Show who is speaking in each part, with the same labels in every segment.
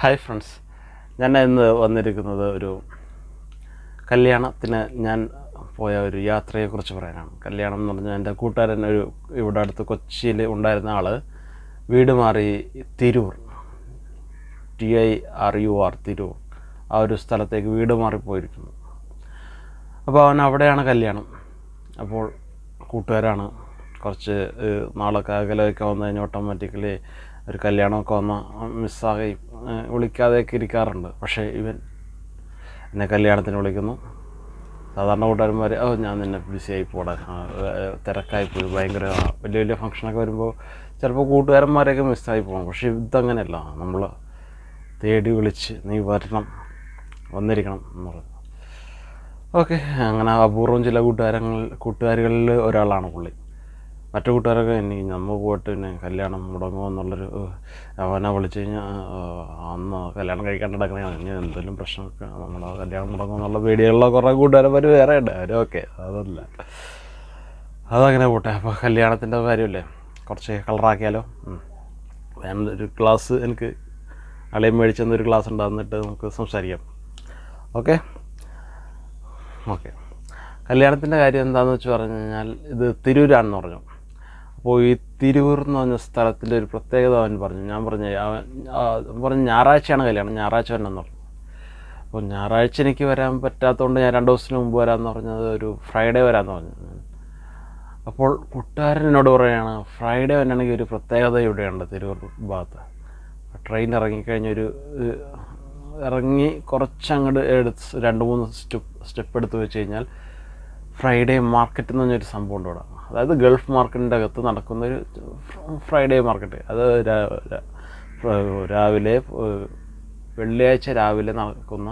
Speaker 1: Hi friends ഞാൻ ഇന്ന് വന്നിരിക്കുന്നത് ഒരു കല്യാണത്തിന് ഞാൻ പോയ ഒരു യാത്രയെക്കുറിച്ച് പറയാനാണ്. കല്യാണം എന്ന് പറഞ്ഞാൽ എന്റെ കൂട്ടുകാരൻ ഒരു ഇവിടെ അടുത്ത് കൊച്ചിയിൽ ഉണ്ടായിരുന്ന ആൾ വീട് മാറി Tirur. T I R U R Tirur. ആ ഒരു സ്ഥലത്തേക്ക് വീട് മാറിപ്പോയിരിക്കുന്നു അപ്പോൾ അവൻ അവിടെയാണ് കല്യാണം. അപ്പോൾ കൂട്ടുകാരാണ് കുറച്ച് നാളൊക്കെ അകലെയൊക്കെ വന്നു കഴിഞ്ഞാൽ ഓട്ടോമാറ്റിക്കലി ഒരു കല്യാണമൊക്കെ വന്നാൽ മിസ്സാകി വിളിക്കാതെയൊക്കെ ഇരിക്കാറുണ്ട്. പക്ഷേ ഇവൻ എന്നെ കല്യാണത്തിന് വിളിക്കുന്നു. സാധാരണ കൂട്ടുകാരന്മാർ ഓ ഞാൻ നിന്നെ ബിസിയായി പോടാ. ആ, തിരക്കായി പോയി. ഭയങ്കര വലിയ വലിയ ഫംഗ്ഷനൊക്കെ വരുമ്പോൾ ചിലപ്പോൾ കൂട്ടുകാരന്മാരെയൊക്കെ മിസ്സായി പോകും. പക്ഷേ ഇതങ്ങനെയല്ല. നമ്മൾ തേടി വിളിച്ച് നീ വരണം വന്നിരിക്കണം എന്ന് പറഞ്ഞു ഓക്കെ അങ്ങനെ അപൂർവം ചില കൂട്ടുകാരങ്ങൾ കൂട്ടുകാരികളിൽ ഒരാളാണ് പുള്ളി. മറ്റു കൂട്ടുകാരൊക്കെ എന്നെ നമ്മൾ പോയിട്ട് പിന്നെ കല്യാണം മുടങ്ങുമോ എന്നുള്ളൊരു അവനെ വിളിച്ച് കഴിഞ്ഞാൽ അന്ന് കല്യാണം കഴിക്കാണ്ട് നടക്കണേ ഇനി എന്തെങ്കിലും പ്രശ്നമൊക്കെ നമ്മളെ കല്യാണം മുടങ്ങുമോ എന്നുള്ള പേടിയുള്ള കുറേ കൂട്ടുകാരന്മാർ വേറെ ഉണ്ട്. അവരും ഓക്കെ. അതല്ല. അതങ്ങനെ പോട്ടെ. അപ്പോൾ കല്യാണത്തിന്റെ കാര്യമല്ലേ? കുറച്ച് കളറാക്കിയാലോ? ഒരു ക്ലാസ് എനിക്ക് അളിയൻ മേടിച്ചെന്നൊരു ക്ലാസ് ഉണ്ടാകുന്നിട്ട് നമുക്ക് സംസാരിക്കാം. ഓക്കെ? ഓക്കെ. കല്യാണത്തിന്റെ കാര്യം എന്താണെന്ന് വെച്ച് പറഞ്ഞു കഴിഞ്ഞാൽ ഇത് തിരൂരാണെന്ന് പറഞ്ഞു. അപ്പോൾ ഈ തിരൂർ എന്ന് പറഞ്ഞ സ്ഥലത്തിന്റെ ഒരു പ്രത്യേകത അവൻ പറഞ്ഞു. ഞാൻ പറഞ്ഞു അവൻ പറഞ്ഞു ഞായറാഴ്ചയാണ് കല്യാണം ഞായറാഴ്ച വരണമെന്ന് പറഞ്ഞു. അപ്പോൾ ഞായറാഴ്ച എനിക്ക് വരാൻ പറ്റാത്തതുകൊണ്ട് ഞാൻ രണ്ട് ദിവസത്തിന് മുമ്പ് വരാമെന്ന് പറഞ്ഞത് ഒരു ഫ്രൈഡേ വരാമെന്ന് പറഞ്ഞു. അപ്പോൾ കൂട്ടുകാരൻ എന്നോട് പറയുകയാണ് ഫ്രൈഡേ വന്നാണെങ്കിൽ ഒരു പ്രത്യേകത ഇവിടെയുണ്ട് തിരൂർ ഭാഗത്ത്. ട്രെയിൻ ഇറങ്ങിക്കഴിഞ്ഞൊരു ഇറങ്ങി കുറച്ചങ്ങോട്ട് എടുത്ത് രണ്ട് മൂന്ന് സ്റ്റെപ്പ് സ്റ്റെപ്പ് എടുത്ത് വെച്ച് കഴിഞ്ഞാൽ ഫ്രൈഡേ മാർക്കറ്റ് എന്ന് പറഞ്ഞൊരു സംഭവം ഉണ്ട് ഇവിടെ. അതായത് ഗൾഫ് മാർക്കറ്റിന്റെ അകത്ത് നടക്കുന്ന ഒരു ഫ്രൈഡേ മാർക്കറ്റ് അത് രാവിലെ വെള്ളിയാഴ്ച രാവിലെ നടക്കുന്ന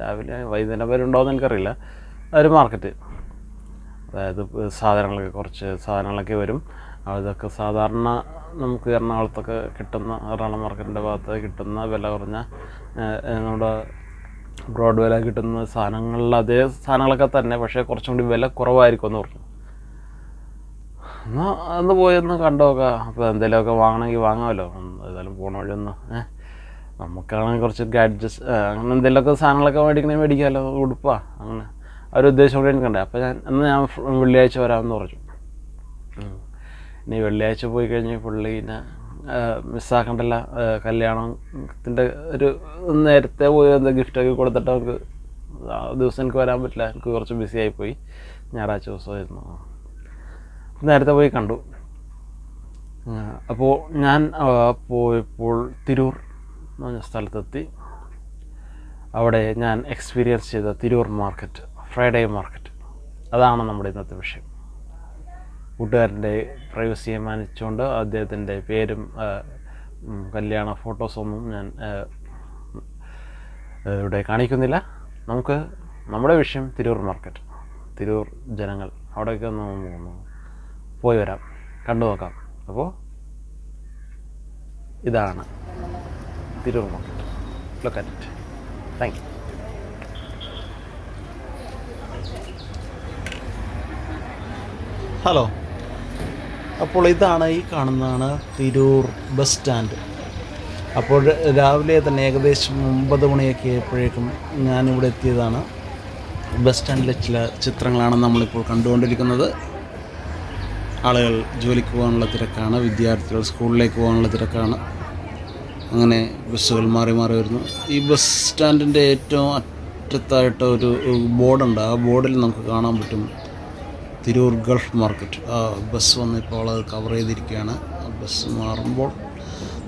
Speaker 1: രാവിലെ വൈകുന്നേരം വരെ ഉണ്ടോയെന്ന് എനിക്കറിയില്ല. അതൊരു മാർക്കറ്റ് അതായത് സാധനങ്ങളൊക്കെ കുറച്ച് സാധനങ്ങളൊക്കെ വരും. അതൊക്കെ സാധാരണ നമുക്ക് എറണാകുളത്തൊക്കെ കിട്ടുന്ന എറണാകുളം മാർക്കറ്റിന്റെ ഭാഗത്ത് കിട്ടുന്ന വില കുറഞ്ഞ നമ്മുടെ ബ്രോഡ് വില കിട്ടുന്ന സാധനങ്ങളിൽ അതേ സാധനങ്ങളൊക്കെ തന്നെ പക്ഷേ കുറച്ചും കൂടി വില കുറവായിരിക്കും എന്ന് പറഞ്ഞു. എന്നാൽ അന്ന് പോയി ഒന്ന് കണ്ടു നോക്കാം. അപ്പോൾ എന്തെങ്കിലുമൊക്കെ വാങ്ങണമെങ്കിൽ വാങ്ങാമല്ലോ. ഏതായാലും പോണ വഴി ഒന്ന് ഏഹ് നമുക്കാണെങ്കിൽ കുറച്ച് ഗാഡ്ജസ് അങ്ങനെ എന്തെങ്കിലുമൊക്കെ സാധനങ്ങളൊക്കെ മേടിക്കണേ മേടിക്കാമല്ലോ. ഉടുപ്പാ അങ്ങനെ. ആ ഒരു ഉദ്ദേശം കൂടി എനിക്കുണ്ട് അപ്പോൾ ഞാൻ എന്നാൽ ഞാൻ വെള്ളിയാഴ്ച വരാമെന്ന് പറഞ്ഞു. ഇനി വെള്ളിയാഴ്ച പോയി കഴിഞ്ഞ് പുള്ളീനെ മിസ്സാക്കണ്ടല്ല കല്യാണത്തിന്റെ ഒരു നേരത്തെ പോയി എന്താ ഗിഫ്റ്റൊക്കെ കൊടുത്തിട്ട് ആ ദിവസം എനിക്ക് വരാൻ പറ്റില്ല എനിക്ക് കുറച്ച് ബിസി ആയിപ്പോയി. ഞായറാഴ്ച ദിവസമായിരുന്നു. നേരത്തെ പോയി കണ്ടു. അപ്പോൾ ഞാൻ പോയപ്പോൾ തിരൂർ എന്ന് പറഞ്ഞ സ്ഥലത്തെത്തി. അവിടെ ഞാൻ എക്സ്പീരിയൻസ് ചെയ്ത തിരൂർ മാർക്കറ്റ് ഫ്രൈഡേ മാർക്കറ്റ് അതാണ് നമ്മുടെ ഇന്നത്തെ വിഷയം. കൂട്ടുകാരന്റെ പ്രൈവസിയെ മാനിച്ചുകൊണ്ട് അദ്ദേഹത്തിന്റെ പേരും കല്യാണ ഫോട്ടോസൊന്നും ഞാൻ ഇവിടെ കാണിക്കുന്നില്ല. നമുക്ക് നമ്മുടെ വിഷയം തിരൂർ മാർക്കറ്റ് തിരൂർ ജനങ്ങൾ അവിടെയൊക്കെ ഒന്ന് ഒന്ന് പോയി വരാം കണ്ടു നോക്കാം. അപ്പോൾ ഇതാണ് Tirur market look at it thank you
Speaker 2: hello അപ്പോൾ ഇതാണ് ഈ കാണുന്നതാണ് തിരൂർ ബസ് സ്റ്റാൻഡ്. അപ്പോൾ രാവിലെ തന്നെ ഏകദേശം ഒമ്പത് മണിയൊക്കെ ആയപ്പോഴേക്കും ഞാനിവിടെ എത്തിയതാണ്. ബസ് സ്റ്റാൻഡിലെ ചില ചിത്രങ്ങളാണ് നമ്മളിപ്പോൾ കണ്ടുകൊണ്ടിരിക്കുന്നത്. ആളുകൾ ജോലിക്ക് പോകാനുള്ള തിരക്കാണ് വിദ്യാർത്ഥികൾ സ്കൂളിലേക്ക് പോകാനുള്ള തിരക്കാണ്. അങ്ങനെ ബസ്സുകൾ മാറി മാറി വരുന്നു. ഈ ബസ് സ്റ്റാൻഡിന്റെ ഏറ്റവും അറ്റത്തായിട്ട് ഒരു ബോർഡുണ്ട്. ആ ബോർഡിൽ നമുക്ക് കാണാൻ പറ്റും തിരൂർ ഗൾഫ് മാർക്കറ്റ്. ബസ് വന്നിപ്പോൾ അത് കവർ ചെയ്തിരിക്കുകയാണ്. ബസ് മാറുമ്പോൾ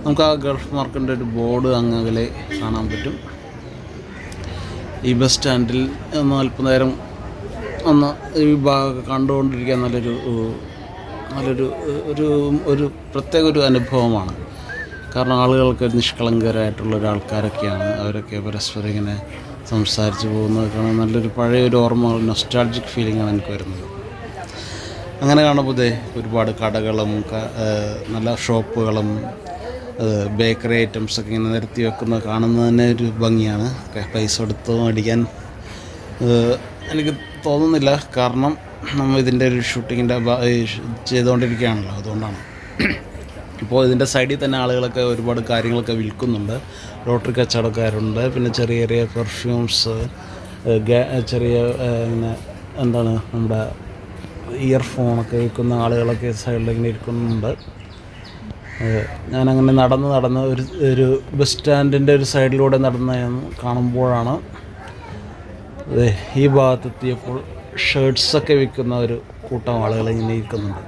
Speaker 2: നമുക്ക് ആ ഗൾഫ് മാർക്കറ്റിന്റെ ഒരു ബോർഡ് അങ്ങ് അകലെ കാണാൻ പറ്റും. ഈ ബസ് സ്റ്റാൻഡിൽ അല്പനേരം ഒന്ന് ഈ ഭാഗമൊക്കെ കണ്ടുകൊണ്ടിരിക്കാൻ നല്ലൊരു നല്ലൊരു ഒരു ഒരു പ്രത്യേക ഒരു അനുഭവമാണ്. കാരണം ആളുകൾക്ക് നിഷ്കളങ്കരായിട്ടുള്ള ഒരു ആൾക്കാരൊക്കെയാണ്. അവരൊക്കെ പരസ്പരം ഇങ്ങനെ സംസാരിച്ച് പോകുന്നത് കാണാൻ നല്ലൊരു പഴയൊരു ഓർമ്മ നൊസ്റ്റാൾജിക് ഫീലിംഗാണ് എനിക്ക് വരുന്നത്. അങ്ങനെ കാണുമ്പോൾ ദേ ഒരുപാട് കടകളും നല്ല ഷോപ്പുകളും ബേക്കറി ഐറ്റംസ് ഒക്കെ ഇങ്ങനെ നിരത്തി വെക്കുന്നത് കാണുന്നത് തന്നെ ഒരു ഭംഗിയാണ്. പൈസ കൊടുത്ത് മേടിക്കാൻ എനിക്ക് തോന്നുന്നില്ല. കാരണം നമ്മൾ ഇതിന്റെ ഒരു ഷൂട്ടിങ്ങിന്റെ ചെയ്തുകൊണ്ടിരിക്കുകയാണല്ലോ അതുകൊണ്ടാണ്. ഇപ്പോൾ ഇതിന്റെ സൈഡിൽ തന്നെ ആളുകളൊക്കെ ഒരുപാട് കാര്യങ്ങളൊക്കെ വിൽക്കുന്നുണ്ട്. ലോട്ടറി കച്ചവടക്കാരുണ്ട്. പിന്നെ ചെറിയ ചെറിയ പെർഫ്യൂംസ് ചെറിയ പിന്നെ എന്താണ് നമ്മുടെ ഇയർഫോണൊക്കെ വയ്ക്കുന്ന ആളുകളൊക്കെ സൈഡിൽ ഇങ്ങനെ ഇരിക്കുന്നുണ്ട്. ഞാനങ്ങനെ നടന്ന് നടന്ന് ഒരു ഒരു ബസ് സ്റ്റാൻഡിന്റെ ഒരു സൈഡിലൂടെ നടന്ന് കാണുമ്പോഴാണ് ഈ ഭാഗത്തെത്തിയപ്പോൾ ഷർട്ട്സൊക്കെ വിൽക്കുന്ന ഒരു കൂട്ടം ആളുകൾ ഇങ്ങനെ ഇരിക്കുന്നുണ്ട്.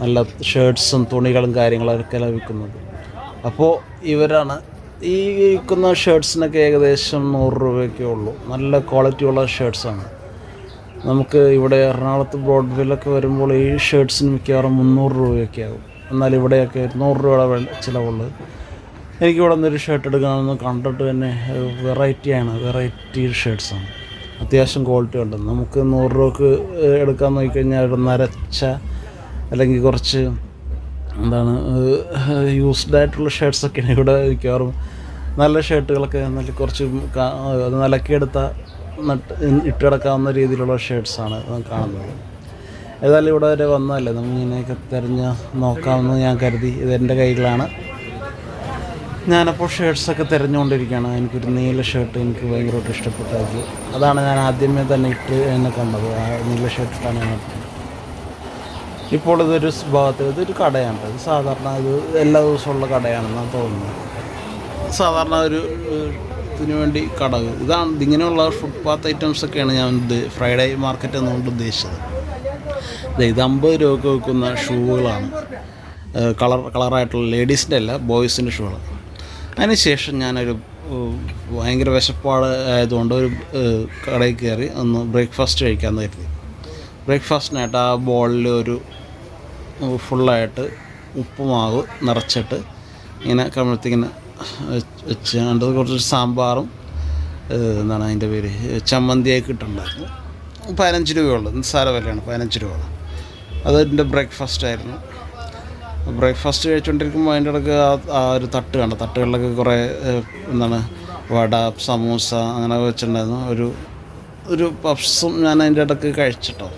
Speaker 2: നല്ല ഷർട്ട്സും തുണികളും കാര്യങ്ങളൊക്കെ വിൽക്കുന്നത്. അപ്പോൾ ഇവരാണ് ഈ വിൽക്കുന്ന ഷർട്ട്സിനൊക്കെ ഏകദേശം നൂറ് രൂപയൊക്കെ ഉള്ളൂ. നല്ല ക്വാളിറ്റിയുള്ള ഷർട്ട്സാണ് നമുക്ക് ഇവിടെ എറണാകുളത്ത് ബ്രോഡ്വേയിലൊക്കെ വരുമ്പോൾ ഈ ഷർട്ട്സിന് മിക്കവാറും മുന്നൂറ് രൂപയൊക്കെ ആകും എന്നാൽ ഇവിടെയൊക്കെ നൂറ് രൂപയുടെ ചിലവുള്ളത്. എനിക്ക് ഇവിടെ നിന്നൊരു ഷർട്ട് എടുക്കണമെന്ന് കണ്ടിട്ട് തന്നെ വെറൈറ്റിയാണ് വെറൈറ്റി ഷർട്ട്സാണ് അത്യാവശ്യം ക്വാളിറ്റി ഉണ്ട്. നമുക്ക് നൂറ് രൂപക്ക് എടുക്കാൻ നോക്കിക്കഴിഞ്ഞാൽ ഒരു നരച്ച അല്ലെങ്കിൽ കുറച്ച് എന്താണ് യൂസ്ഡ് ആയിട്ടുള്ള ഷർട്ട്സൊക്കെയാണ് ഇവിടെ മിക്കവാറും. നല്ല ഷർട്ടുകളൊക്കെ നല്ല കുറച്ച് നിലക്കിയെടുത്ത നട്ട് ഇട്ട് കിടക്കാവുന്ന രീതിയിലുള്ള ഷേഡ്സാണ് കാണുന്നത്. ഏതായാലും ഇവിടെ വരെ വന്നതല്ലേ? നമ്മളിങ്ങനെയൊക്കെ തിരഞ്ഞ് നോക്കാമെന്ന് ഞാൻ കരുതി. ഇതെന്റെ കയ്യിലാണ് ഞാനപ്പോൾ ഷർട്ട്സൊക്കെ തിരഞ്ഞുകൊണ്ടിരിക്കുകയാണ്. എനിക്കൊരു നീല ഷർട്ട് എനിക്ക് ഭയങ്കരമായിട്ട് ഇഷ്ടപ്പെട്ടത്. അതാണ് ഞാൻ ആദ്യമേ തന്നെ ഇട്ട് എന്നെ കണ്ടത്. ആ നീല ഷർട്ട് ഇട്ടാണ് ഞാൻ. ഇപ്പോൾ ഇതൊരു ഭാഗത്ത് ഇതൊരു കടയാണ്. ഇത് സാധാരണ ഇത് എല്ലാ ദിവസമുള്ള കടയാണെന്നാണ് തോന്നുന്നത്. സാധാരണ ഒരു ഇതിനു വേണ്ടി കട ഇതാണ് ഇങ്ങനെയുള്ള ഫുട്പാത്ത് ഐറ്റംസ് ഒക്കെയാണ് ഞാൻ ഫ്രൈഡേ മാർക്കറ്റ് എന്നുകൊണ്ട് ഉദ്ദേശിച്ചത്. ഇത് അമ്പത് രൂപയ്ക്ക് വെക്കുന്ന ഷൂകളാണ് കളർ കളറായിട്ടുള്ള ലേഡീസിന്റെ അല്ല ബോയ്സിന്റെ ഷൂകൾ അതിനുശേഷം ഞാനൊരു ഭയങ്കര വിശപ്പാട് ആയതുകൊണ്ട് ഒരു കടയിൽ കയറി ഒന്ന് ബ്രേക്ക്ഫാസ്റ്റ് കഴിക്കാൻ കരുതി. ബ്രേക്ക്ഫാസ്റ്റിനായിട്ട് ആ ബോളിൽ ഒരു ഫുള്ളായിട്ട് ഉപ്പുമാവ് നിറച്ചിട്ട് ഇങ്ങനെ കമിഴ്ത്തിങ്ങനെ വെച്ച് അതിന്റെ കുറച്ച് സാമ്പാറും എന്താണ് അതിന്റെ പേര് ചമ്മന്തിയൊക്കെ ഇട്ടുണ്ടായിരുന്നു. പതിനഞ്ച് രൂപയുള്ളൂ നിസ്സാര വിലയാണ് പതിനഞ്ച് രൂപ. അതെന്റെ ബ്രേക്ക്ഫാസ്റ്റ് ആയിരുന്നു. ബ്രേക്ക്ഫാസ്റ്റ് കഴിച്ചുകൊണ്ടിരിക്കുമ്പോൾ അതിന്റെ ഇടയ്ക്ക് ആ ആ ഒരു തട്ട് കണ്ട. തട്ടുകളിലൊക്കെ കുറേ എന്താണ് വട സമൂസ അങ്ങനെ വെച്ചിട്ടുണ്ടായിരുന്നു. ഒരു ഒരു പഫ്സും ഞാൻ അതിന്റെ ഇടയ്ക്ക് കഴിച്ചിട്ടോ.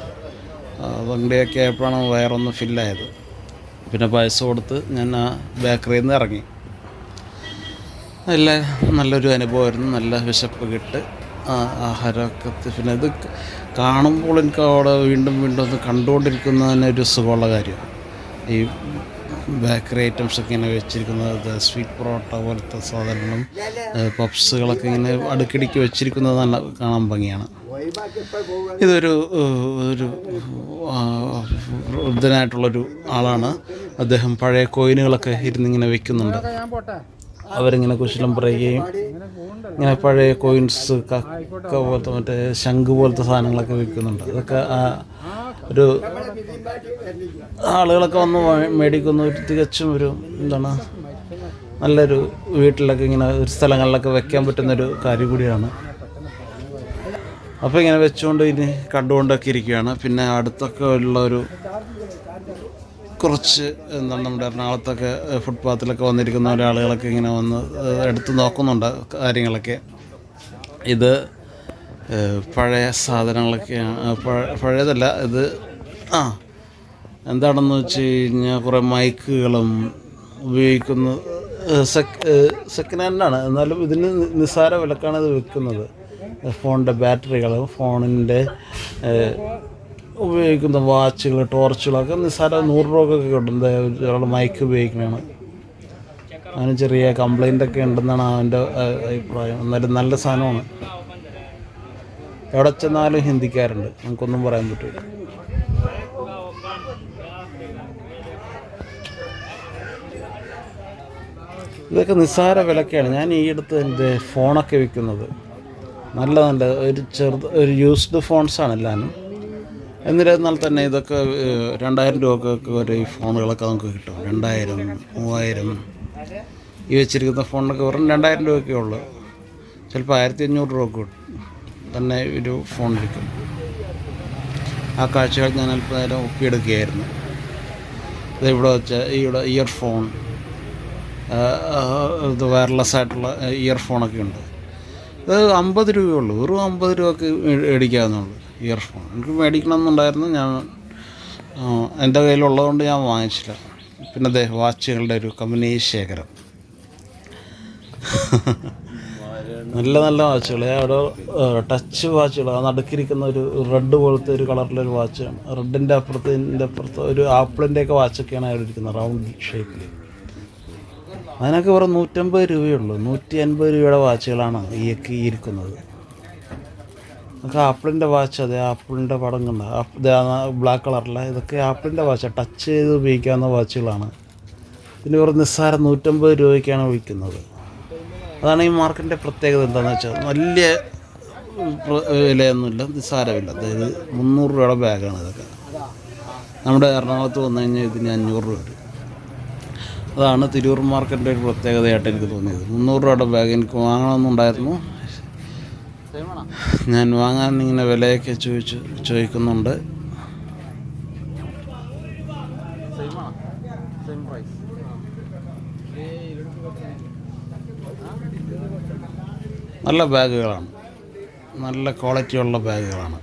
Speaker 2: വണ്ടിയൊക്കെ ആയപ്പോഴാണ് വയറൊന്ന് ഫില്ലായത് പിന്നെ പൈസ കൊടുത്ത് ഞാൻ ആ ബേക്കറിയിൽ നിന്ന് ഇറങ്ങി. നല്ല നല്ലൊരു അനുഭവമായിരുന്നു. നല്ല വിശപ്പ് കിട്ട് ആഹാരമൊക്കെ പിന്നെ ഇത് കാണുമ്പോൾ എനിക്ക് അവിടെ വീണ്ടും വീണ്ടും ഒന്ന് കണ്ടുകൊണ്ടിരിക്കുന്ന തന്നെ ഒരു സുഖമുള്ള കാര്യമാണ്. ഈ ബേക്കറി ഐറ്റംസ് ഒക്കെ ഇങ്ങനെ വെച്ചിരിക്കുന്നത് സ്വീറ്റ് പൊറോട്ട പോലത്തെ സാധനങ്ങളും പപ്സുകളൊക്കെ ഇങ്ങനെ അടുക്കിടിക്ക് വെച്ചിരിക്കുന്നത് നല്ല കാണാൻ ഭംഗിയാണ്. ഇതൊരു ഒരു വൃദ്ധനായിട്ടുള്ളൊരു ആളാണ്. അദ്ദേഹം പഴയ കോയിനുകളൊക്കെ ഇരുന്നിങ്ങനെ വെക്കുന്നുണ്ട്. അവരിങ്ങനെ കുശലം പറയുകയും ഇങ്ങനെ പഴയ കോയിൻസ് കക്ക പോലത്തെ മറ്റേ ശംഖ് പോലത്തെ സാധനങ്ങളൊക്കെ വിൽക്കുന്നുണ്ട്. അതൊക്കെ ആ ഒരു ആളുകളൊക്കെ വന്ന് മേടിക്കുന്നു ഒരു തികച്ചും ഒരു എന്താണ് നല്ലൊരു വീട്ടിലൊക്കെ ഇങ്ങനെ ഒരു സ്ഥലങ്ങളിലൊക്കെ വെക്കാൻ പറ്റുന്നൊരു കാര്യം കൂടിയാണ്. അപ്പോൾ ഇങ്ങനെ വെച്ചുകൊണ്ട് ഇനി കണ്ടുകൊണ്ടൊക്കെ ഇരിക്കുകയാണ്. പിന്നെ അടുത്തൊക്കെ ഉള്ള ഒരു കുറച്ച് എന്താണ് നമ്മുടെ എറണാകുളത്തൊക്കെ ഫുട്പാത്തിലൊക്കെ വന്നിരിക്കുന്ന ഒരാളുകളൊക്കെ ഇങ്ങനെ വന്ന് എടുത്ത് നോക്കുന്നുണ്ട് കാര്യങ്ങളൊക്കെ. ഇത് പഴയ സാധനങ്ങളൊക്കെ പഴയതല്ല ഇത് ആ എന്താണെന്ന് വെച്ച് കഴിഞ്ഞാൽ കുറേ മൈക്കുകളും ഉപയോഗിക്കുന്ന സെക്കൻഡ് ഹാൻഡാണ് എന്നാലും ഇതിന് നിസ്സാര വിലക്കാണ് ഇത് വിൽക്കുന്നത്. ഫോണിന്റെ ബാറ്ററികൾ ഫോണിന്റെ ഉപയോഗിക്കുന്ന വാച്ചുകൾ ടോർച്ചുകളൊക്കെ നിസ്സാര നൂറ് രൂപക്കൊക്കെ കിട്ടും ഒരാൾ മൈക്ക് ഉപയോഗിക്കുന്നതാണ് അങ്ങനെ ചെറിയ കംപ്ലൈന്റ് ഒക്കെ ഉണ്ടെന്നാണ് അവന്റെ അഭിപ്രായം. എന്നാലും നല്ല സാധനമാണ്. എവിടെ ചെന്നാലും ഹിന്ദിക്കാരുണ്ട്. നമുക്കൊന്നും പറയാൻ പറ്റില്ല ഇതൊക്കെ നിസ്സാര വിലക്കാണ്. ഞാൻ ഈ അടുത്ത് എന്റെ ഫോണൊക്കെ വിൽക്കുന്നത്. നല്ല നല്ല ഒരു ചെറുത് ഒരു യൂസ്ഡ് ഫോൺസാണ് എല്ലാനും. എന്നിരുന്നാൽ തന്നെ ഇതൊക്കെ രണ്ടായിരം രൂപക്കൊക്കെ ഒരു ഫോണുകളൊക്കെ നമുക്ക് കിട്ടും. രണ്ടായിരം മൂവായിരം ഈ വെച്ചിരിക്കുന്ന ഫോണിനൊക്കെ വെറും രണ്ടായിരം രൂപയൊക്കെ ഉള്ളു. ചിലപ്പോൾ ആയിരത്തി അഞ്ഞൂറ് രൂപ തന്നെ ഒരു കിട്ടും. ആ കാഴ്ചകൾ ഞാൻ അല്പം നേരം ഒപ്പിയെടുക്കുകയായിരുന്നു. ഇത് ഇവിടെ വെച്ച ഇവിടെ ഇയർഫോൺ ഇത് വയർലെസ് ആയിട്ടുള്ള ഇയർഫോണൊക്കെ ഉണ്ട്. ഇത് അമ്പത് രൂപയുള്ളൂ വെറും അമ്പത് രൂപക്ക് മേടിക്കാവുന്നുള്ളൂ ഇയർഫോൺ. എനിക്ക് മേടിക്കണം എന്നുണ്ടായിരുന്നു ഞാൻ എന്റെ കയ്യിലുള്ളതുകൊണ്ട് ഞാൻ വാങ്ങിച്ചില്ല. പിന്നെ അതെ വാച്ചുകളുടെ ഒരു കമ്പനി ശേഖരം. നല്ല നല്ല വാച്ചുകൾ. അവിടെ ടച്ച് വാച്ചുകൾ. ആ നടുക്കിരിക്കുന്ന ഒരു റെഡ് പോലത്തെ ഒരു കളറിലൊരു വാച്ചാണ് റെഡിന്റെ അപ്പുറത്ത് ഇതിന്റെ അപ്പുറത്ത് ഒരു ആപ്പിളിന്റെയൊക്കെ വാച്ചൊക്കെയാണ് അവിടെ ഇരിക്കുന്നത് റൗണ്ട് ഷേപ്പിൽ അതിനൊക്കെ വെറും നൂറ്റമ്പത് രൂപയുള്ളൂ നൂറ്റി അൻപത് രൂപയുടെ വാച്ചുകളാണ് ഒക്കെ ഈ ഇരിക്കുന്നത്. നമുക്ക് ആപ്പിളിന്റെ വാച്ച് അതെ ആപ്പിളിന്റെ പടം കണ്ട ബ്ലാക്ക് കളറിലെ ഇതൊക്കെ ആപ്പിളിന്റെ വാച്ച് ടച്ച് ചെയ്ത് ഉപയോഗിക്കാവുന്ന വാച്ചുകളാണ്. ഇതിന് ഒരു നിസ്സാരം നൂറ്റമ്പത് രൂപയ്ക്കാണ് വിൽക്കുന്നത്. അതാണ് ഈ മാർക്കറ്റിന്റെ പ്രത്യേകത എന്താണെന്ന് വെച്ചാൽ വലിയ വിലയൊന്നുമില്ല നിസ്സാരമില്ല അതായത് മുന്നൂറ് രൂപയുടെ ബാഗാണ് ഇതൊക്കെ. നമ്മുടെ എറണാകുളത്ത് വന്നു കഴിഞ്ഞാൽ ഇതിന് അഞ്ഞൂറ് രൂപ വരും. അതാണ് തിരൂർ മാർക്കറ്റിന്റെ ഒരു പ്രത്യേകതയായിട്ട് എനിക്ക് തോന്നിയത്. മുന്നൂറ് രൂപയുടെ ബാഗ് എനിക്ക് വാങ്ങണമെന്നുണ്ടായിരുന്നു. ഞാൻ വാങ്ങാൻ ഇങ്ങനെ വിലയൊക്കെ ചോദിച്ചു ചോദിക്കുന്നുണ്ട്. നല്ല ബാഗുകളാണ്. നല്ല ക്വാളിറ്റി ഉള്ള ബാഗുകളാണ്.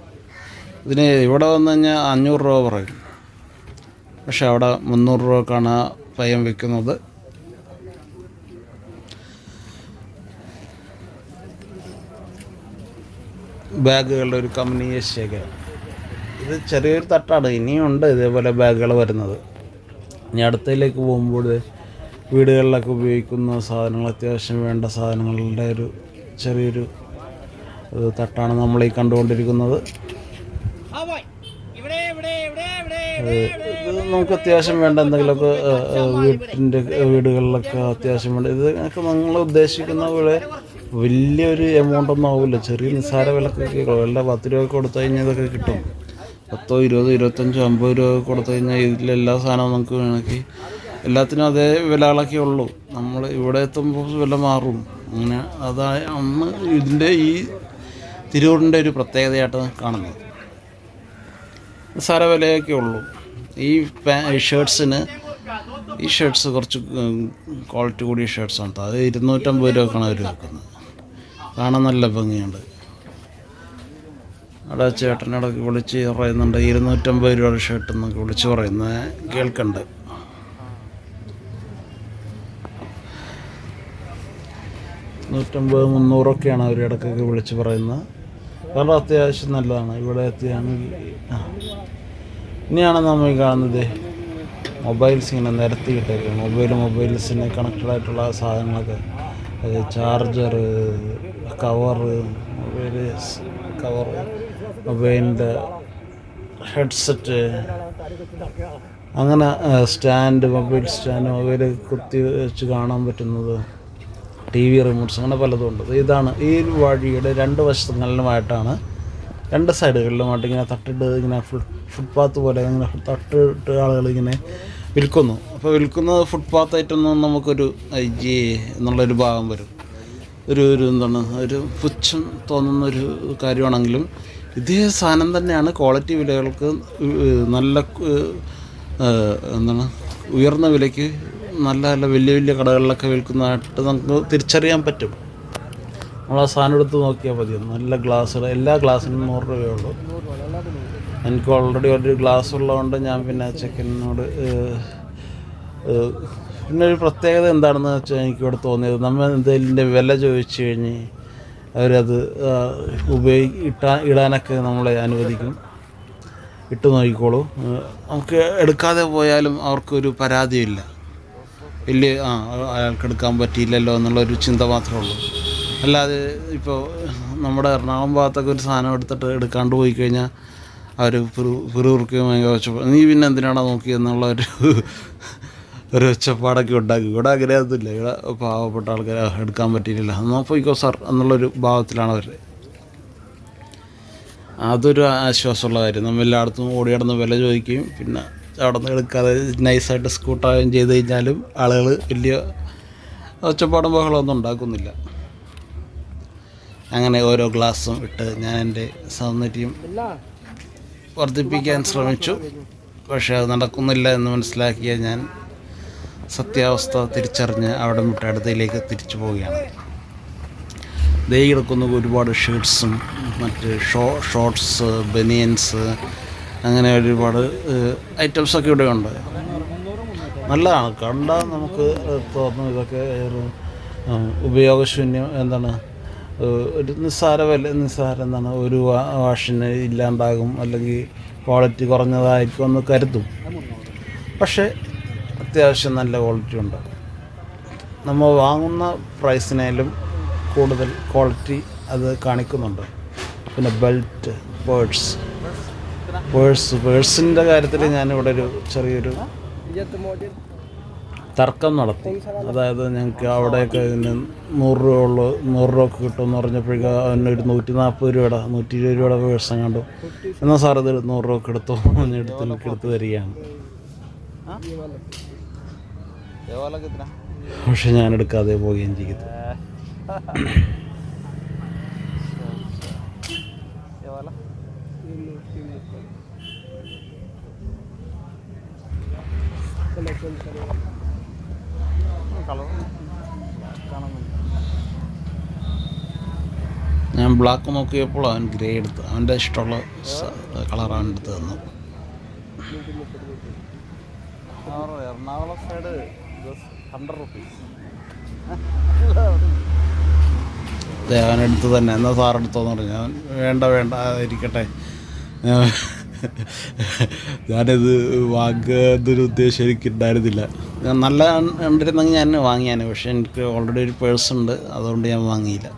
Speaker 2: ഇതിന് ഇവിടെ വന്നു കഴിഞ്ഞാൽ അഞ്ഞൂറ് രൂപ പറയും. പക്ഷെ അവിടെ മുന്നൂറ് രൂപക്കാണ് പയ്യൻ വിൽക്കുന്നത്. ബാഗുകളുടെ ഒരു കമ്പനി ഏഷ്യക്കാണ് ഇത് ചെറിയൊരു തട്ടാണ്. ഇനിയുണ്ട് ഇതേപോലെ ബാഗുകൾ വരുന്നത്. ഇനി അടുത്തയിലേക്ക് പോകുമ്പോൾ വീടുകളിലൊക്കെ ഉപയോഗിക്കുന്ന സാധനങ്ങൾ അത്യാവശ്യം വേണ്ട സാധനങ്ങളുടെ ഒരു ചെറിയൊരു തട്ടാണ് നമ്മൾ ഈ കണ്ടുകൊണ്ടിരിക്കുന്നത്. ഇത് നമുക്ക് അത്യാവശ്യം വേണ്ട എന്തെങ്കിലുമൊക്കെ വീട്ടിന്റെ വീടുകളിലൊക്കെ അത്യാവശ്യം വേണ്ട. ഇത് നമ്മൾ ഉദ്ദേശിക്കുന്ന പോലെ വലിയൊരു എമൗണ്ട് ഒന്നും ആവില്ല ചെറിയ നിസ്സാര വിലക്കൊക്കെ വല്ല പത്ത് രൂപ കൊടുത്തു കഴിഞ്ഞാൽ ഇതൊക്കെ കിട്ടും. പത്തോ ഇരുപതോ ഇരുപത്തഞ്ചോ അമ്പത് രൂപ കൊടുത്തു കഴിഞ്ഞാൽ ഇതിലെല്ലാ സാധനവും നമുക്ക് വേണമെങ്കിൽ എല്ലാത്തിനും അതേ വിലകളൊക്കെ ഉള്ളൂ. നമ്മൾ ഇവിടെ എത്തുമ്പോൾ വില മാറും. അങ്ങനെ അതായ അന്ന് ഇതിന്റെ ഈ തിരൂരിന്റെ ഒരു പ്രത്യേകതയായിട്ട് കാണുന്നത്. നിസ്സാര വിലയൊക്കെ ഉള്ളൂ. ഈ ഷർട്ട്സിന് ഈ ഷർട്ട്സ് കുറച്ച് ക്വാളിറ്റി കൂടിയ ഷർട്ട്സാണ് അത് ഇരുന്നൂറ്റമ്പത് രൂപക്കാണ് അവർ വെക്കുന്നത്. കാണാൻ നല്ല ഭംഗിയുണ്ട്. അവിടെ ചേട്ടനടക്ക് വിളിച്ച് പറയുന്നുണ്ട് ഇരുന്നൂറ്റമ്പത് രൂപയുടെ ഷർട്ട് എന്നൊക്കെ വിളിച്ച് പറയുന്നത് കേൾക്കണ്ട്. നൂറ്റമ്പത് മുന്നൂറൊക്കെയാണ് അവർ ഇടയ്ക്കൊക്കെ വിളിച്ച് പറയുന്നത്. കാരണം അത്യാവശ്യം നല്ലതാണ്. ഇവിടെ എത്തിയാണെങ്കിൽ ഇനിയാണ് നമ്മൾ കാണുന്നത് മൊബൈൽസ് ഇങ്ങനെ നിരത്തി കിട്ടേക്കാണ് മൊബൈൽ മൊബൈൽസിന് കണക്റ്റഡ് ആയിട്ടുള്ള സാധനങ്ങളൊക്കെ. ചാർജർ കവറ് കവറ് മൊബൈലിന്റെ ഹെഡ്സെറ്റ് അങ്ങനെ സ്റ്റാൻഡ് മൊബൈൽ സ്റ്റാൻഡ് മൊബൈൽ കുത്തി വെച്ച് കാണാൻ പറ്റുന്നത് ടി വി റിമോട്ട്സ് അങ്ങനെ പലതും ഉണ്ട്. ഇതാണ് ഈ വഴിയുടെ രണ്ട് വശങ്ങളിലുമായിട്ടാണ് രണ്ട് സൈഡുകളിലുമായിട്ട് ഇങ്ങനെ തട്ടിട്ട് ഇങ്ങനെ ഫുട് ഫുട്പാത്ത് പോലെ ഇങ്ങനെ തട്ടിട്ട് ആളുകൾ ഇങ്ങനെ വിൽക്കുന്നു. അപ്പോൾ വിൽക്കുന്നത് ഫുട്പാത്തായിട്ടൊന്നും നമുക്കൊരു ജി എന്നുള്ളൊരു ഭാഗം വരും. ഒരു ഒരു എന്താണ് ഒരു പുച്ഛം തോന്നുന്ന ഒരു കാര്യമാണെങ്കിലും ഇതേ സാധനം തന്നെയാണ് ക്വാളിറ്റി വിലകൾക്ക് നല്ല എന്താണ് ഉയർന്ന വിലയ്ക്ക് നല്ല നല്ല വലിയ വലിയ കടകളിലൊക്കെ വിൽക്കുന്നതായിട്ട് നമുക്ക് തിരിച്ചറിയാൻ പറ്റും. നമ്മൾ ആ സാധനം എടുത്ത് നോക്കിയാൽ മതി. നല്ല ഗ്ലാസ്സുകൾ എല്ലാ ഗ്ലാസ്സിനും നൂറ് രൂപയുള്ളൂ. എനിക്ക് ഓൾറെഡി ഒരു ഗ്ലാസ് ഉള്ളതുകൊണ്ട് ഞാൻ പിന്നെ ചെക്കനോട് പിന്നെ ഒരു പ്രത്യേകത എന്താണെന്ന് വെച്ചാൽ എനിക്കിവിടെ തോന്നിയത് നമ്മൾ എന്തെങ്കിലും വില ചോദിച്ചു കഴിഞ്ഞ് അവരത് ഉപയോഗി ഇട്ടാ ഇടാനൊക്കെ നമ്മളെ അനുവദിക്കും. ഇട്ട് നോക്കിക്കോളൂ. നമുക്ക് എടുക്കാതെ പോയാലും അവർക്കൊരു പരാതിയില്ല. വലിയ ആ അയാൾക്ക് എടുക്കാൻ പറ്റിയില്ലല്ലോ എന്നുള്ളൊരു ചിന്ത മാത്രമേ ഉള്ളൂ. അല്ലാതെ ഇപ്പോൾ നമ്മുടെ എറണാകുളം ഭാഗത്തൊക്കെ ഒരു സാധനം എടുത്തിട്ട് എടുക്കാണ്ട് പോയി കഴിഞ്ഞാൽ അവർ പിറുപിറുക്കുകയും ഭയങ്കര വെച്ചപ്പോൾ നീ പിന്നെ എന്തിനാണോ നോക്കിയെന്നുള്ള ഒരു ഒരു ഒച്ചപ്പാടൊക്കെ ഉണ്ടാക്കി. ഇവിടെ അങ്ങനെയൊന്നുമില്ല. ഇവിടെ പാവപ്പെട്ട ആൾക്കാരെ "ആ, എടുക്കാൻ പറ്റിയില്ല എന്നാൽ പോയിക്കോ സാർ എന്നുള്ളൊരു ഭാവത്തിലാണ് അവർ. അതൊരു ആശ്വാസമുള്ള കാര്യം. നമ്മൾ എല്ലായിടത്തും ഓടി നടന്ന് വില ചോദിക്കുകയും പിന്നെ അവിടെ നിന്ന് എടുക്കാതെ നൈസായിട്ട് സ്കൂട്ടാവുകയും ചെയ്ത് കഴിഞ്ഞാലും ആളുകൾ വലിയ ഒച്ചപ്പാടും ബഹളമൊന്നും ഉണ്ടാക്കുന്നില്ല. അങ്ങനെ ഓരോ ഗ്ലാസ്സും ഇട്ട് ഞാൻ എന്റെ സൗന്ദര്യം വർദ്ധിപ്പിക്കാൻ ശ്രമിച്ചു. പക്ഷേ അത് നടക്കുന്നില്ല എന്ന് മനസ്സിലാക്കിയ ഞാൻ സത്യാവസ്ഥ തിരിച്ചറിഞ്ഞ് അവിടെ വിട്ട് അടുത്തയിലേക്ക് തിരിച്ചു പോവുകയാണ്. ദേ കിടക്കുന്ന ഒരുപാട് ഷർട്ട്സും മറ്റ് ഷോ ഷോർട്ട്സ് ബനിയൻസ് അങ്ങനെ ഒരുപാട് ഐറ്റംസൊക്കെ ഇവിടെ ഉണ്ട്. നല്ലതാണ്. കണ്ടാൽ നമുക്ക് തോന്നും ഇതൊക്കെ ഒരു ഉപയോഗശൂന്യം എന്താണ് ഒരു നിസ്സാര വില നിസ്സാര എന്താണ് ഒരു വാഷിന് ഇല്ലാണ്ടാകും അല്ലെങ്കിൽ ക്വാളിറ്റി കുറഞ്ഞതായിരിക്കും എന്ന് കരുതും. പക്ഷേ അത്യാവശ്യം നല്ല ക്വാളിറ്റി ഉണ്ട്. നമ്മൾ വാങ്ങുന്ന പ്രൈസിനേലും കൂടുതൽ ക്വാളിറ്റി അത് കാണിക്കുന്നുണ്ട്. പിന്നെ ബെൽറ്റ് പേഴ്സ് പേഴ്സ് പേഴ്സിന്റെ കാര്യത്തിൽ ഞാനിവിടെ ഒരു ചെറിയൊരു തർക്കം നടത്തി. അതായത് ഞങ്ങൾക്ക് അവിടെയൊക്കെ നൂറ് രൂപ ഉള്ളു നൂറ് രൂപ കിട്ടുമെന്ന് പറഞ്ഞപ്പോഴേക്കും അതിന് ഒരു നൂറ്റി നാൽപ്പത് രൂപയുടെ നൂറ്റി ഇരുപത് രൂപയുടെ പേഴ്സം കണ്ടു. എന്നാൽ സാർ ഇത് നൂറ് രൂപ എടുത്തു എടുത്ത് എനിക്ക് എടുത്ത് തരികയാണ്. പക്ഷെ ഞാൻ എടുക്കാതെ പോവുകയും ചെയ്തു. ഞാൻ ബ്ലാക്ക് നോക്കിയപ്പോൾ അവൻ ഗ്രേ എടുത്ത് അവന്റെ ഇഷ്ടമുള്ള കളർ അവൻ എടുത്ത് തന്നു
Speaker 1: എറണാകുളം സൈഡ്
Speaker 2: അതെ അവൻ എടുത്ത് തന്നെ. എന്നാൽ സാറെടുത്തോന്ന് പറഞ്ഞു. ഞാൻ വേണ്ട വേണ്ട ഇരിക്കട്ടെ. ഞാനിത് വാങ്ങുന്നൊരു ഉദ്ദേശം എനിക്ക് ഉണ്ടായിരുന്നില്ല. ഞാൻ നല്ല ഉണ്ടിരുന്നെങ്കിൽ ഞാൻ വാങ്ങിയാന്. പക്ഷെ എനിക്ക് ഓൾറെഡി ഒരു പേഴ്സ് ഉണ്ട്. അതുകൊണ്ട് ഞാൻ വാങ്ങിയില്ല.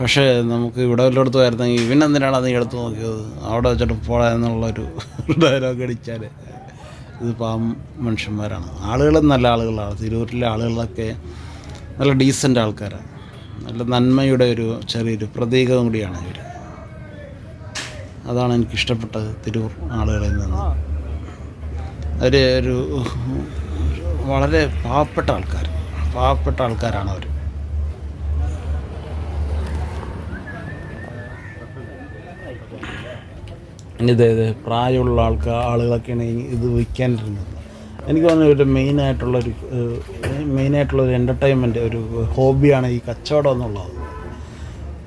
Speaker 2: പക്ഷേ നമുക്ക് ഇവിടെ വല്ലയിടത്ത് വരുന്നെങ്കിൽ ഇവനെന്തിനാണ് നീ എടുത്ത് നോക്കിയത്? അവിടെ വെച്ചിട്ട് പോടാ എന്നുള്ളൊരു ഡയലോഗ് അടിച്ചാൽ ഇത് പാവം മനുഷ്യന്മാരാണ്. ആളുകളും നല്ല ആളുകളാണ്. തിരൂരിലെ ആളുകളൊക്കെ നല്ല ഡീസന്റ് ആൾക്കാരാണ്. നല്ല നന്മയുടെ ഒരു ചെറിയൊരു പ്രതീകം കൂടിയാണ് ഇവർ അതാണ് എനിക്ക് ഇഷ്ടപ്പെട്ടത് തിരൂർ ആളുകളിൽ നിന്ന്. അവർ ഒരു വളരെ പാവപ്പെട്ട ആൾക്കാർ പാവപ്പെട്ട ആൾക്കാരാണ് അവർ ഇത് പ്രായമുള്ള ആൾക്കാർ ആളുകളൊക്കെയാണ് ഇത് വിൽക്കാനിരുന്നത് എനിക്ക് തോന്നുന്നു ഒരു മെയിനായിട്ടുള്ളൊരു മെയിനായിട്ടുള്ളൊരു എന്റർടൈൻമെന്റ് ഒരു ഹോബിയാണ് ഈ കച്ചവടം എന്നുള്ളത്.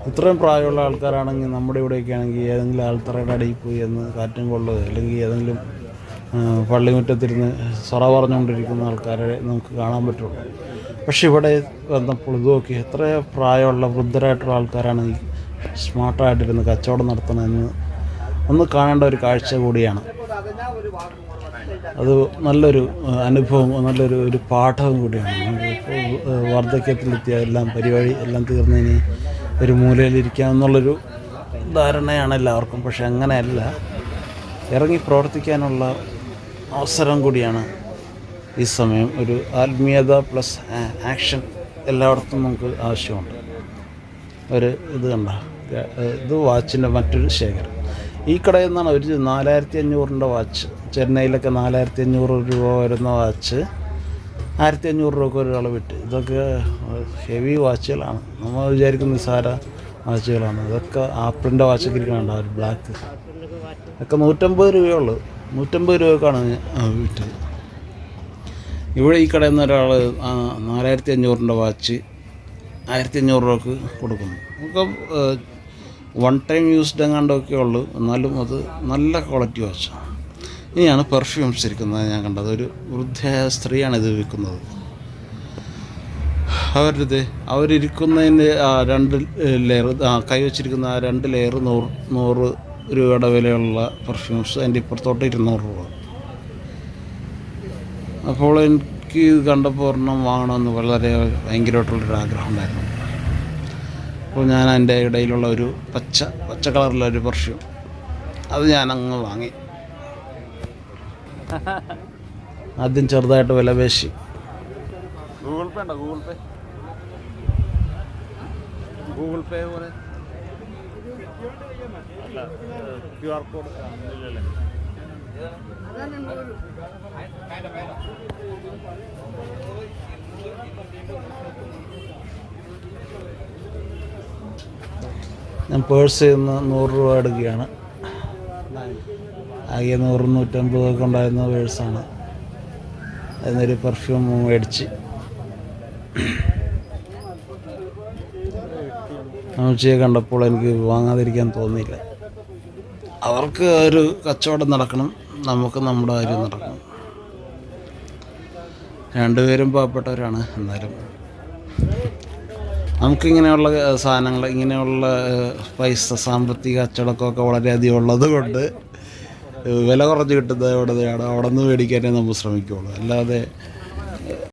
Speaker 2: ഇത്രയും പ്രായമുള്ള ആൾക്കാരാണെങ്കിൽ നമ്മുടെ ഇവിടെയൊക്കെ ആണെങ്കിൽ ഏതെങ്കിലും ആൾത്തറയുടെ അടിയിൽ പോയി എന്ന് കാറ്റും കൊള്ളുക അല്ലെങ്കിൽ ഏതെങ്കിലും പള്ളിമുറ്റത്തിരുന്ന് സൊറ പറഞ്ഞുകൊണ്ടിരിക്കുന്ന ആൾക്കാരെ നമുക്ക് കാണാൻ പറ്റുള്ളൂ. പക്ഷെ ഇവിടെ വന്നപ്പോൾ ഇത് നോക്കി എത്ര പ്രായമുള്ള വൃദ്ധരായിട്ടുള്ള ആൾക്കാരാണ് ഈ സ്മാർട്ടായിട്ടിരുന്ന് കച്ചവടം നടത്തണമെന്ന് ഒന്ന് കാണേണ്ട ഒരു കാഴ്ച കൂടിയാണ്. അത് നല്ലൊരു അനുഭവം നല്ലൊരു ഒരു പാഠവും കൂടിയാണ്. വാർദ്ധക്യത്തിലെത്തിയ എല്ലാം പരിപാടി എല്ലാം തീർന്നതിന് ഒരു മൂലയിലിരിക്കാം എന്നുള്ളൊരു ധാരണയാണ് എല്ലാവർക്കും. പക്ഷെ അങ്ങനെയല്ല. ഇറങ്ങി പ്രവർത്തിക്കാനുള്ള അവസരം കൂടിയാണ് ഈ സമയം. ഒരു ആത്മീയത പ്ലസ് ആക്ഷൻ എല്ലായിടത്തും നമുക്ക് ആവശ്യമുണ്ട്. ഒരു ഇത് കണ്ട? ഇത് വാച്ചിന്റെ മറ്റൊരു ശേഖരം. ഈ കടയിൽ നിന്നാണ് ഒരു നാലായിരത്തി അഞ്ഞൂറിന്റെ വാച്ച്. ചെന്നൈയിലൊക്കെ നാലായിരത്തി അഞ്ഞൂറ് രൂപ വരുന്ന വാച്ച്. ആയിരത്തി അഞ്ഞൂറ് രൂപ ഒരാൾ വിട്ട് ഇതൊക്കെ ഹെവി വാച്ചുകളാണ്. നമ്മൾ വിചാരിക്കുന്ന നിസ്സാര വാച്ചുകളാണ്. ഇതൊക്കെ ആപ്പിളിന്റെ വാച്ചൊക്കെ ഇരിക്കണുണ്ട് ഒരു ബ്ലാക്ക് ഒക്കെ നൂറ്റമ്പത് രൂപയുള്ളൂ നൂറ്റമ്പത് രൂപക്കാണ് വിറ്റത്. ഇവിടെ ഈ കടയിൽ നിന്ന് ഒരാൾ നാലായിരത്തി അഞ്ഞൂറിന്റെ വാച്ച് ആയിരത്തി അഞ്ഞൂറ് രൂപക്ക് കൊടുക്കുന്നു. നമുക്ക് വൺ ടൈം യൂസ്ഡ് എങ്ങാണ്ടൊക്കെ ഉള്ളൂ. എന്നാലും അത് നല്ല ക്വാളിറ്റി വാച്ചാണ് ഇനിയാണ് പെർഫ്യൂംസ് ഇരിക്കുന്നത് ഞാൻ കണ്ടത് ഒരു വൃദ്ധയായ സ്ത്രീയാണ് ഇത് വിൽക്കുന്നത്. അവരുത് അവരിരിക്കുന്നതിന്റെ ആ രണ്ട് ലെയർ ആ കൈവച്ചിരിക്കുന്ന ആ രണ്ട് ലെയർ നൂറ് നൂറ് രൂപയുടെ വിലയുള്ള പെർഫ്യൂംസ് അതിന്റെ ഇപ്പുറത്തോട്ട് ഇരുന്നൂറ് രൂപ. അപ്പോൾ എനിക്ക് ഇത് കണ്ടപ്പോൾ ഒരെണ്ണം വാങ്ങണമെന്ന് വളരെ ഭയങ്കരമായിട്ടുള്ളൊരു ആഗ്രഹം ഉണ്ടായിരുന്നു അപ്പോൾ ഞാൻ അതിന്റെ ഇടയിലുള്ള ഒരു പച്ച പച്ച കളറിലുള്ള ഒരു പെർഫ്യൂം അത് ഞാൻ അങ്ങ് വാങ്ങി. ആദ്യം ചെറുതായിട്ട് വില പേശി.
Speaker 1: ഗൂഗിൾ പേ ഉണ്ടോ? ഗൂഗിൾ പേ ഗൂഗിൾ പേ പോലെ. ക്യു ആർ കോഡ് ഇല്ലല്ലേ?
Speaker 2: ഞാൻ പേഴ്സിൽ നിന്ന് നൂറ് രൂപ എടുക്കുകയാണ്. ആകെ നൂറ് നൂറ്റമ്പതൊക്കെ ഉണ്ടായിരുന്ന പേഴ്സാണ്. അതിനൊരു പെർഫ്യൂം മേടിച്ച്. അമ്മച്ചിയെ കണ്ടപ്പോൾ എനിക്ക് വാങ്ങാതിരിക്കാൻ തോന്നിയില്ല. അവർക്ക് ഒരു കച്ചവടം നടക്കണം നമുക്ക് നമ്മുടെ കാര്യം നടക്കണം. രണ്ടുപേരും പാവപ്പെട്ടവരാണ് എന്നാലും. നമുക്കിങ്ങനെയുള്ള സാധനങ്ങൾ ഇങ്ങനെയുള്ള പൈസ സാമ്പത്തിക അച്ചടക്കമൊക്കെ വളരെയധികം ഉള്ളത് കൊണ്ട് വില കുറച്ച് കിട്ടുന്നത് എവിടെയാണ്? അവിടെ നിന്ന് മേടിക്കാനേ നമ്മൾ ശ്രമിക്കുകയുള്ളൂ. അല്ലാതെ